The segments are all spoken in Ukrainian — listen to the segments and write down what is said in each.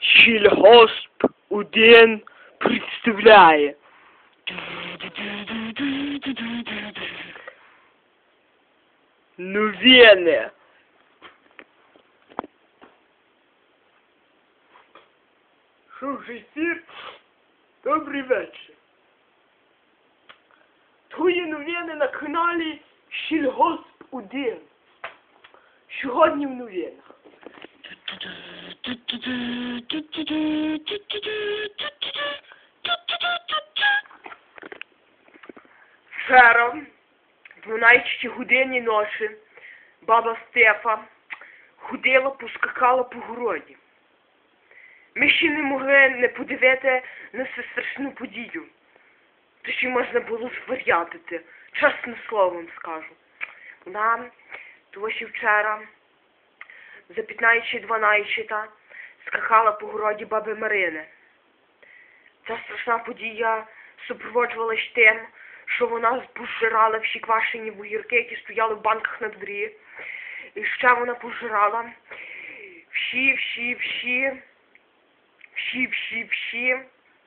Сільгосп один представляє. Новини. Ефір? Добрий вечір. Твої новини на каналі Сільгосп 1. Сьогодні в новинах. Вчора, в 12 годині ночі, баба Стефа ходила, поскакала по городі. Ми ще не могли не подивити на цю страшну подію. Ще можна було звар'ятити, чесне слово вам скажу. Вона, того ще вчора, за 15-12 скакала по городі баби Марини. Ця страшна подія супроводжувалась тим, що вона пожирала всі квашені вугірки, які стояли в банках на дворі. І ще вона пожирала всі, всі, всі, всі, всі, всі,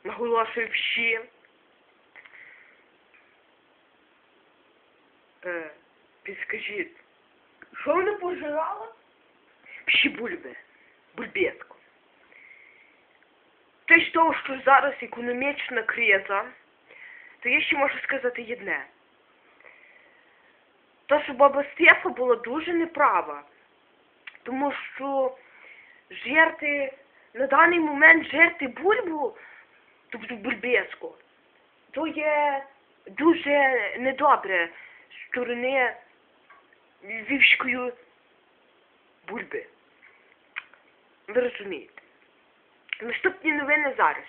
наголошую всі. Е, підскажіть, що вона пожирала? Всі бульби, бульбетку. Те з того, що зараз економічна криза, то я ще можу сказати єдне. Та, що баба Стефа була дуже неправа, тому що жерти, на даний момент жерти бульбу, тобто бульбеску, то є дуже недобре сторони львівської бульби. Ви розумієте. Наступні новини зараз.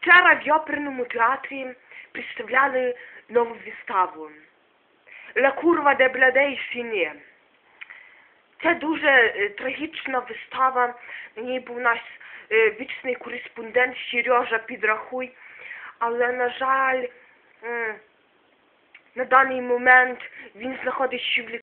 Вчора в оперному театрі представляли нову виставу «La curva de Bladei Сіні». Це дуже е, трагічна вистава. На ній був наш е, вічний кореспондент Сережа Підрахуй. Але, на жаль, на даний момент він знаходить в.